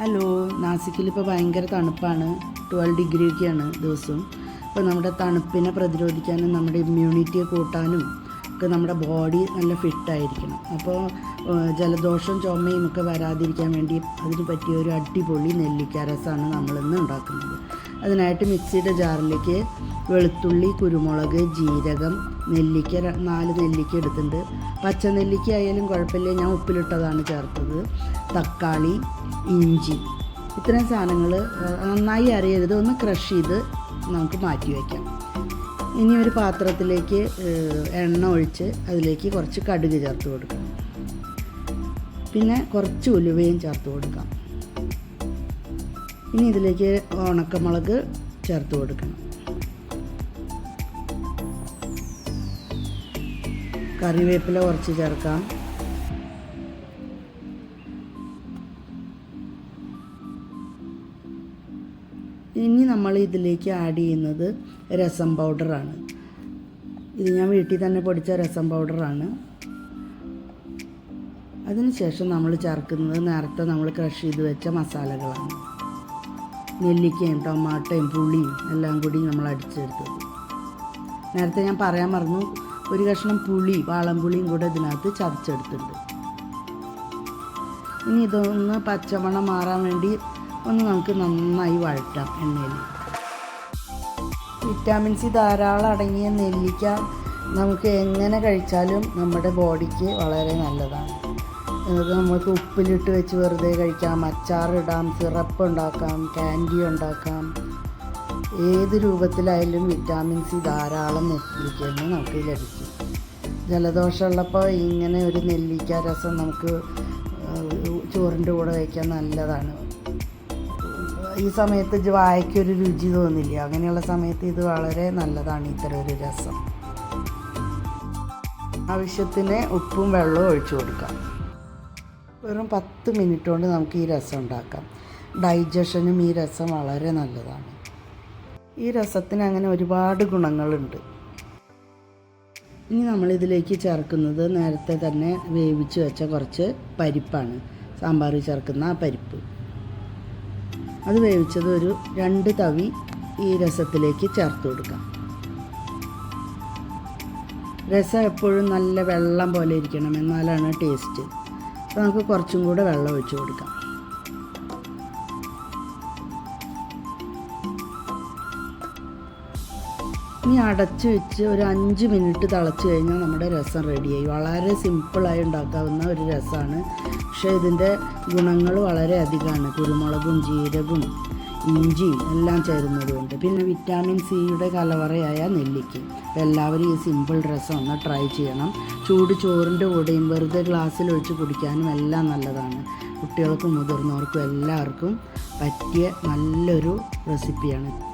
Hello നാസിക്കിൽ ഇപ്പോൾ ഭയങ്കര തണുപ്പാണ്. ട്വൽവ് ഡിഗ്രി ഒക്കെയാണ് ദിവസവും അപ്പോൾ നമ്മുടെ തണുപ്പിനെ പ്രതിരോധിക്കാനും നമ്മുടെ ഇമ്മ്യൂണിറ്റിയെ കൂട്ടാനും ഒക്കെ നമ്മുടെ ബോഡി നല്ല ഫിറ്റായിരിക്കണം അപ്പോൾ ജലദോഷം ചുമയും ഒക്കെ വരാതിരിക്കാൻ വേണ്ടി അതിന് പറ്റിയ ഒരു അടിപൊളി നെല്ലിക്ക രസമാണ് നമ്മളിന്ന് ഉണ്ടാക്കുന്നത്. അതിനായിട്ട് മിക്സിയുടെ ജാറിലേക്ക് വെളുത്തുള്ളി കുരുമുളക് ജീരകം നെല്ലിക്ക നാല് നെല്ലിക്ക എടുത്തിട്ടുണ്ട്. പച്ച നെല്ലിക്ക ആയാലും കുഴപ്പമില്ല. ഞാൻ ഉപ്പിലിട്ടതാണ് ചേർത്തത്. തക്കാളി ഇഞ്ചി ഇത്രയും സാധനങ്ങൾ നന്നായി അറിയരുത് ഒന്ന് ക്രഷ് ചെയ്ത് നമുക്ക് മാറ്റി വയ്ക്കാം. ഇനി ഒരു പാത്രത്തിലേക്ക് എണ്ണ ഒഴിച്ച് അതിലേക്ക് കുറച്ച് കടുക് ചേർത്ത് കൊടുക്കാം. പിന്നെ കുറച്ച് ഉലുവയും ചേർത്ത് കൊടുക്കാം. ഇനി ഇതിലേക്ക് ഉണക്കമുളക് ചേർത്ത് കൊടുക്കണം. കറിവേപ്പില കുറച്ച് ചേർക്കാം. ഇനി നമ്മൾ ഇതിലേക്ക് ആഡ് ചെയ്യുന്നത് രസം പൗഡറാണ് ഇത് ഞാൻ വീട്ടിൽ തന്നെ പൊടിച്ച രസം പൗഡറാണ് അതിനുശേഷം നമ്മൾ ചേർക്കുന്നത് നേരത്തെ നമ്മൾ ക്രഷ് ചെയ്ത് വെച്ച മസാലകളാണ്. നെല്ലിക്കയും ടൊമാറ്റോയും പുളിയും എല്ലാം കൂടി നമ്മൾ അടിച്ചെടുത്തത്. നേരത്തെ ഞാൻ പറയാൻ മറന്നു. ഒരു കഷ്ണം പുളി വാളംപുളിയും കൂടെ ഇതിനകത്ത് ചതച്ചെടുത്തിട്ടുണ്ട്. ഇനി ഇതൊന്ന് പച്ചമണം മാറാൻ വേണ്ടി ഒന്ന് നമുക്ക് നന്നായി വഴറ്റാം എണ്ണയിൽ. വിറ്റാമിൻ സി ധാരാളം അടങ്ങിയ നെല്ലിക്ക നമുക്ക് എങ്ങനെ കഴിച്ചാലും നമ്മുടെ ബോഡിക്ക് വളരെ നല്ലതാണ്. അത് നമുക്ക് ഉപ്പിലിട്ട് വെച്ച് വെറുതെ കഴിക്കാം. അച്ചാറിടാം സിറപ്പ് ഉണ്ടാക്കാം ക്യാൻഡി ഉണ്ടാക്കാം. ഏത് രൂപത്തിലായാലും വിറ്റാമിൻ സി ധാരാളം നെല്ലിക്കയിൽ നമുക്ക് ലഭിക്കും. ജലദോഷമുള്ളപ്പോൾ ഇങ്ങനെ ഒരു നെല്ലിക്ക രസം നമുക്ക് ചോറിന്റെ കൂടെ കഴിക്കാൻ നല്ലതാണ്. ഈ സമയത്ത് വായയ്ക്കൊരു രുചി തോന്നില്ല. അങ്ങനെയുള്ള സമയത്ത് ഇത് വളരെ നല്ലതാണ് ഇത്ര ഒരു രസം. ആവശ്യത്തിന് ഉപ്പും വെള്ളവും ഒഴിച്ചു കൊടുക്കാം. വെറും പത്ത് മിനിറ്റ് കൊണ്ട് നമുക്ക് ഈ രസം ഉണ്ടാക്കാം. ഡൈജഷനും ഈ രസം വളരെ നല്ലതാണ്. ഈ രസത്തിന് അങ്ങനെ ഒരുപാട് ഗുണങ്ങളുണ്ട്. ഇനി നമ്മൾ ഇതിലേക്ക് ചേർക്കുന്നത് നേരത്തെ തന്നെ വേവിച്ച് വെച്ച കുറച്ച് പരിപ്പാണ്. സാമ്പാറിൽ ചേർക്കുന്ന ആ പരിപ്പ്. അത് വേവിച്ചത് ഒരു രണ്ട് തവി ഈ രസത്തിലേക്ക് ചേർത്ത് കൊടുക്കാം. രസം എപ്പോഴും നല്ല വെള്ളം പോലെ ഇരിക്കണം എന്നാലാണ് ടേസ്റ്റ് അപ്പോൾ നമുക്ക് കുറച്ചും കൂടെ വെള്ളം ഒഴിച്ച് കൊടുക്കാം. ഇനി അടച്ചു വെച്ച് ഒരു അഞ്ച് മിനിറ്റ് തിളച്ച് കഴിഞ്ഞാൽ നമ്മുടെ രസം റെഡിയായി. വളരെ സിമ്പിളായി ഉണ്ടാക്കാവുന്ന ഒരു രസമാണ്. പക്ഷേ ഇതിന്റെ ഗുണങ്ങൾ വളരെ അധികമാണ്. കുരുമുളകും ജീരകവും ഇഞ്ചിയും എല്ലാം ചേരുന്നതുകൊണ്ട് പിന്നെ വിറ്റാമിൻ സിയുടെ കലവറയായ നെല്ലിക്ക. അപ്പോൾ എല്ലാവരും ഈ സിമ്പിൾ രസം ഒന്ന് ട്രൈ ചെയ്യണം. ചൂട് ചോറിന്റെ കൂടെയും വെറുതെ ഗ്ലാസ്സിൽ ഒഴിച്ച് കുടിക്കാനും എല്ലാം നല്ലതാണ്. കുട്ടികൾക്കും മുതിർന്നവർക്കും എല്ലാവർക്കും പറ്റിയ നല്ലൊരു റെസിപ്പിയാണ്.